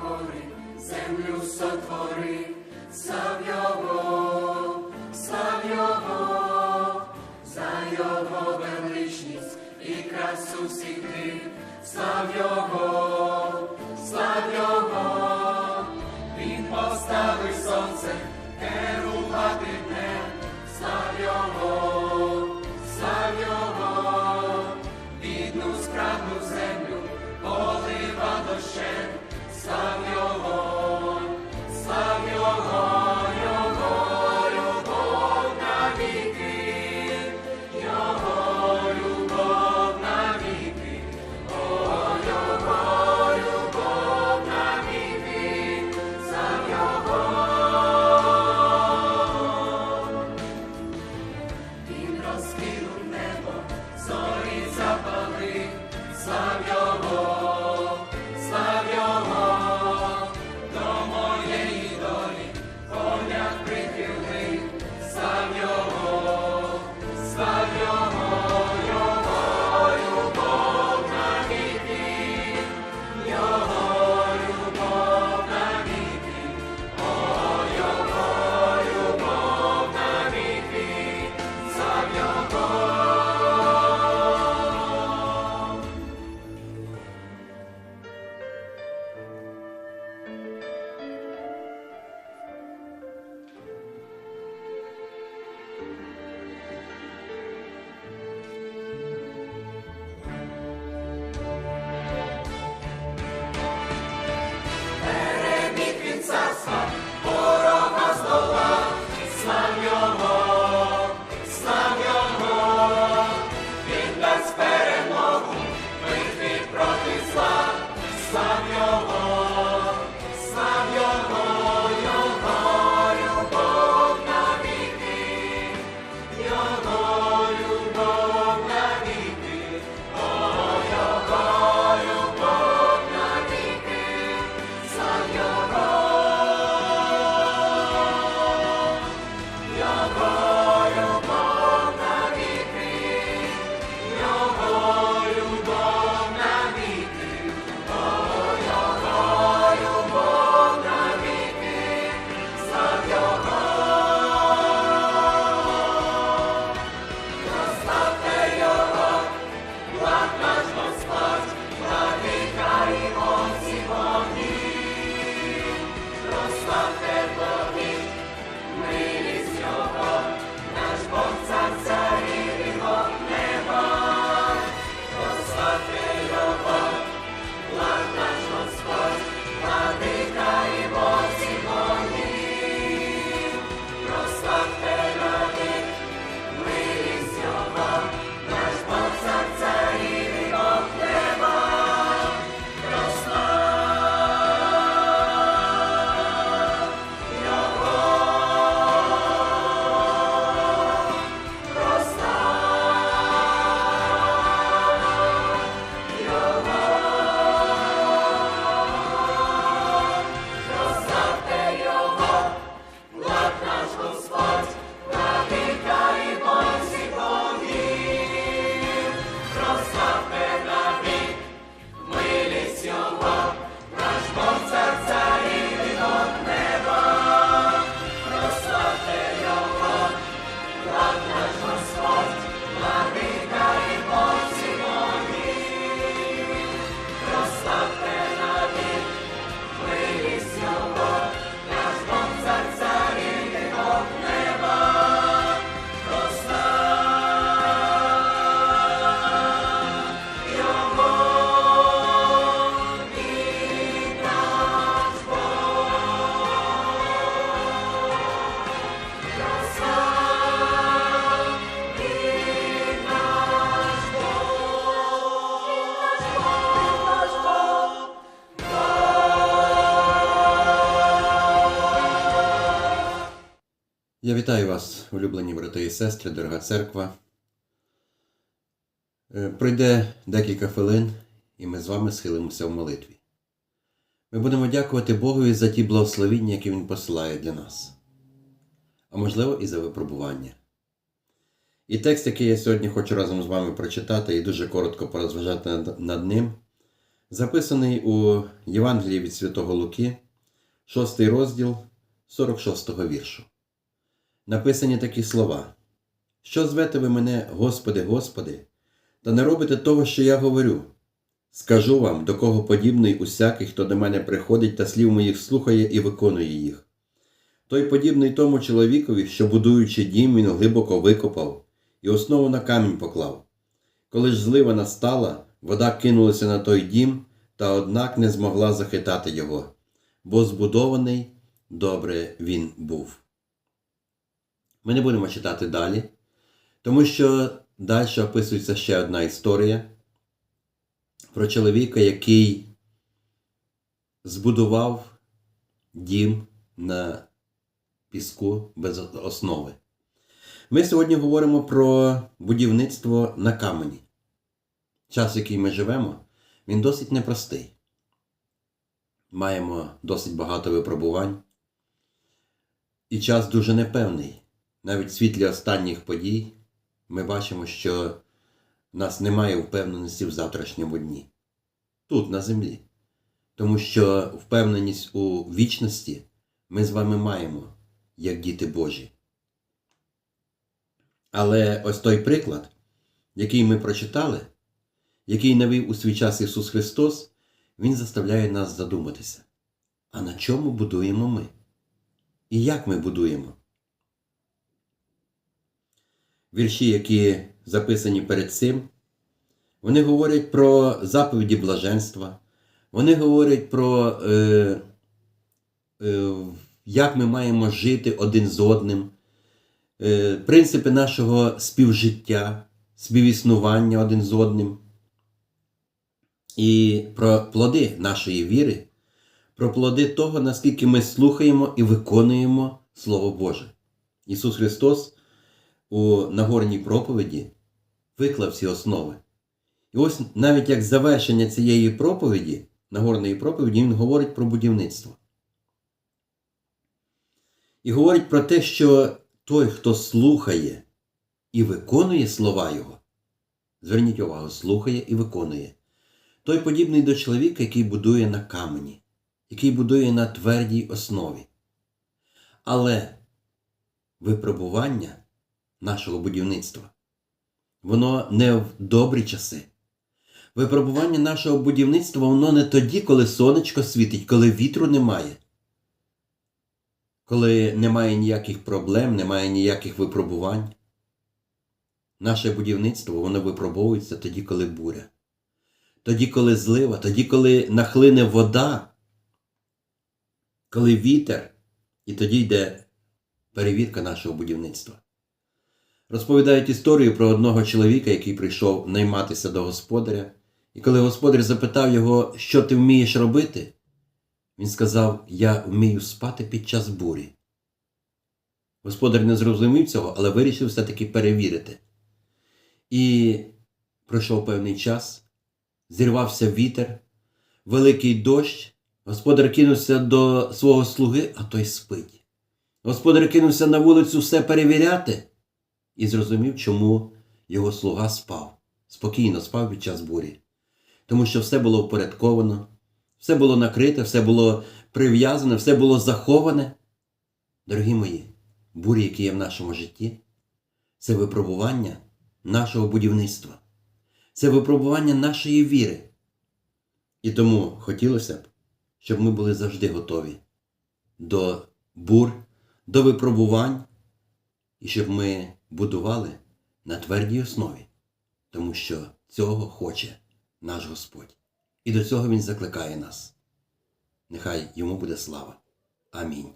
гори, землю сотвори, слав його, слав його, за його величність і красу всіх див, слав його. Я вітаю вас, улюблені брати і сестри, дорога церква. Е, пройде декілька хвилин, і ми з вами схилимося в молитві. Ми будемо дякувати Богові за ті благословіння, які Він посилає для нас, а можливо, і за випробування. І текст, який я сьогодні хочу разом з вами прочитати і дуже коротко порозважати над ним, записаний у Євангелії від Святого Луки, 6 розділ 46 віршу. Написані такі слова: Що звете ви мене, Господи, Господи, та не робите того, що я говорю? Скажу вам, до кого подібний усякий, хто до мене приходить та слів моїх слухає і виконує їх. Той подібний тому чоловікові, що, будуючи дім, він глибоко викопав і основу на камінь поклав. Коли ж злива настала, вода кинулася на той дім, та однак не змогла захитати його, бо збудований добре він був. Ми не будемо читати далі, тому що далі описується ще одна історія про чоловіка, який збудував дім на піску без основи. Ми сьогодні говоримо про будівництво на камені. Час, в який ми живемо, він досить непростий. Маємо досить багато випробувань. І час дуже непевний. Навіть в світлі останніх подій ми бачимо, що в нас немає впевненості в завтрашньому дні. Тут, на землі. Тому що впевненість у вічності ми з вами маємо, як діти Божі. Але ось той приклад, який ми прочитали, який навів у свій час Ісус Христос, Він заставляє нас задуматися. А на чому будуємо ми? І як ми будуємо? Вірші, які записані перед цим, вони говорять про заповіді блаженства, вони говорять про е, е, як ми маємо жити один з одним, е, принципи нашого співжиття, співіснування один з одним, і про плоди нашої віри, про плоди того, наскільки ми слухаємо і виконуємо Слово Боже. Ісус Христос у Нагорній проповіді виклав ці основи. І ось навіть як завершення цієї проповіді, Нагорної проповіді, Він говорить про будівництво. І говорить про те, що той, хто слухає і виконує слова Його, зверніть увагу, слухає і виконує, той подібний до чоловіка, який будує на камені, який будує на твердій основі. Але випробування нашого будівництва, воно не в добрі часи. Випробування нашого будівництва, воно не тоді, коли сонечко світить, коли вітру немає коли немає ніяких проблем, немає ніяких випробувань. Наше будівництво воно випробовується тоді, коли буря, тоді, коли злива, тоді, коли нахлине вода, коли вітер, і тоді йде перевірка нашого будівництва. Розповідають історію про одного чоловіка, який прийшов найматися до господаря, і коли господар запитав його, що ти вмієш робити, він сказав: Я вмію спати під час бурі. Господар не зрозумів цього, але вирішив все-таки перевірити. І пройшов певний час, зірвався вітер, великий дощ. Господар кинувся до свого слуги, а той спить. Господар кинувся на вулицю все перевіряти і зрозумів, чому його слуга спав, спокійно спав під час бурі. Тому що все було впорядковано, все було накрите, все було прив'язане, все було заховане. Дорогі мої, бурі, які є в нашому житті, це випробування нашого будівництва, це випробування нашої віри. І тому хотілося б, щоб ми були завжди готові до бур, до випробувань, і щоб ми будували на твердій основі, тому що цього хоче наш Господь. І до цього Він закликає нас. Нехай йому буде слава. Амінь.